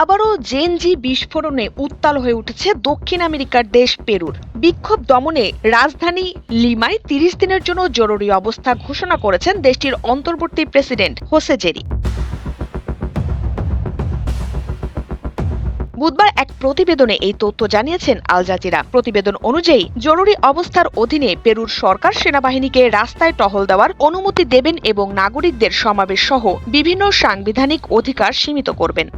আবারও জেনজি বিস্ফোরণে উত্তাল হয়ে উঠেছে দক্ষিণ আমেরিকার দেশ পেরুর। বিক্ষোভ দমনে রাজধানী লিমায় তিরিশ দিনের জন্য জরুরি অবস্থা ঘোষণা করেছেন দেশটির অন্তর্বর্তী প্রেসিডেন্ট হোসে জেরি। বুধবার এক প্রতিবেদনে এই তথ্য জানিয়েছেন আল জাজিরা। প্রতিবেদন অনুযায়ী, জরুরি অবস্থার অধীনে পেরুর সরকার সেনাবাহিনীকে রাস্তায় টহল দেওয়ার অনুমতি দেবেন এবং নাগরিকদের সমাবেশ সহ বিভিন্ন সাংবিধানিক অধিকার সীমিত করবেন।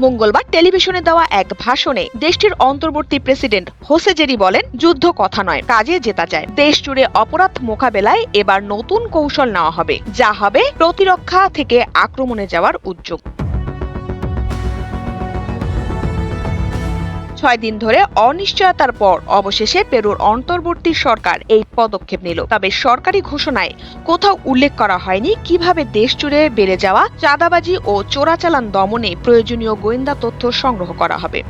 মঙ্গলবার টেলিভিশনে দেওয়া এক ভাষণে দেশটির অন্তর্বর্তী প্রেসিডেন্ট হোসেজেরি বলেন, যুদ্ধ কথা নয়, কাজে জেতা যায়। দেশ জুড়ে অপরাধ মোকাবেলায় এবার নতুন কৌশল নেওয়া হবে। যা হবে প্রতিরক্ষা থেকে আক্রমণে যাওয়ার উদ্যোগ। ছয় দিন ধরে অনিশ্চয়তার পর অবশেষে পেরুর অন্তর্বর্তী সরকার এই পদক্ষেপ নিল। তবে সরকারি ঘোষণায় কোথাও উল্লেখ করা হয়নি কীভাবে দেশ জুড়ে বেড়ে যাওয়া চাঁদাবাজি ও চোরাচালান দমনে প্রয়োজনীয় গোয়েন্দা তথ্য সংগ্রহ করা হবে।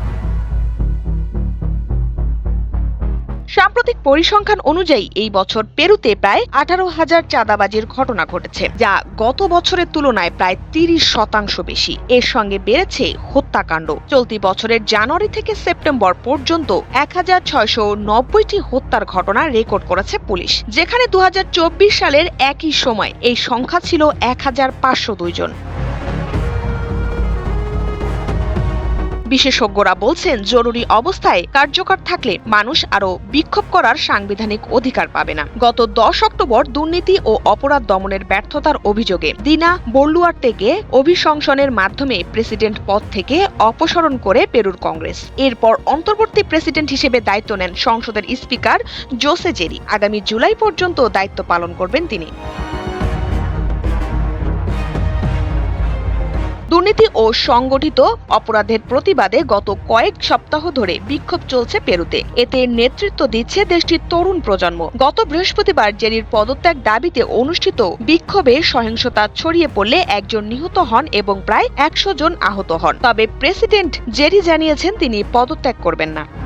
সাম্প্রতিক পরিসংখ্যান অনুযায়ী এই বছর পেরুতে প্রায় আঠারো হাজার চাঁদাবাজির ঘটনা ঘটেছে, যা গত বছরের তুলনায় প্রায় তিরিশ শতাংশ বেশি। এর সঙ্গে বেড়েছে হত্যাকাণ্ড। চলতি বছরের জানুয়ারি থেকে সেপ্টেম্বর পর্যন্ত এক হাজার ছয়শো নব্বইটি হত্যার ঘটনা রেকর্ড করেছে পুলিশ, যেখানে দু হাজার চব্বিশ সালের একই সময় এই সংখ্যা ছিল এক হাজার পাঁচশো দুই বিশেষজ্ঞরা বলছেন, জরুরি অবস্থায় কার্যকর থাকলে মানুষ আরও বিক্ষোভ করার সাংবিধানিক অধিকার পাবে না। গত দশ অক্টোবর দুর্নীতি ও অপরাধ দমনের ব্যর্থতার অভিযোগে দিনা বল্লুয়ার্তেকে অভিশংসনের মাধ্যমে প্রেসিডেন্ট পদ থেকে অপসারণ করে পেরুর কংগ্রেস। এরপর অন্তর্বর্তী প্রেসিডেন্ট হিসেবে দায়িত্ব নেন সংসদের স্পিকার জোসে জেরি। আগামী জুলাই পর্যন্ত দায়িত্ব পালন করবেন তিনি। দুর্নীতি ও সংগঠিত অপরাধের প্রতিবাদে গত কয়েক সপ্তাহ ধরে বিক্ষোভ চলছে পেরুতে। এতে নেতৃত্ব দিচ্ছে দেশটির তরুণ প্রজন্ম। গত বৃহস্পতিবার জেরির পদত্যাগ দাবিতে অনুষ্ঠিত বিক্ষোভে সহিংসতা ছড়িয়ে পড়লে একজন নিহত হন এবং প্রায় একশো জন আহত হন। তবে প্রেসিডেন্ট জেরি জানিয়েছেন তিনি পদত্যাগ করবেন না।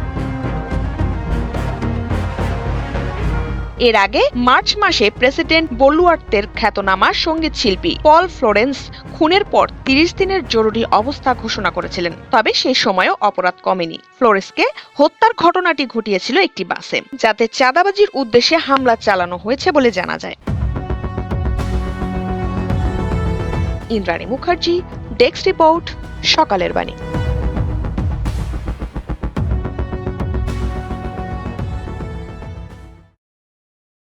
এর আগে মার্চ মাসে প্রেসিডেন্ট বলুয়ার্তের খ্যাতনামা সংগীত শিল্পী পল ফ্লোরেন্স খুনের পর তিরিশ দিনের জরুরি অবস্থা ঘোষণা করেছিলেন, তবে সেই সময়ও অপরাধ কমেনি। ফ্লোরেসকে হত্যার ঘটনাটি ঘটিয়েছিল একটি বাসে, যাতে চাঁদাবাজির উদ্দেশ্যে হামলা চালানো হয়েছে বলে জানা যায়। ইন্দ্রাণী মুখার্জি, ডেস্ক রিপোর্ট, সকালের বাণী।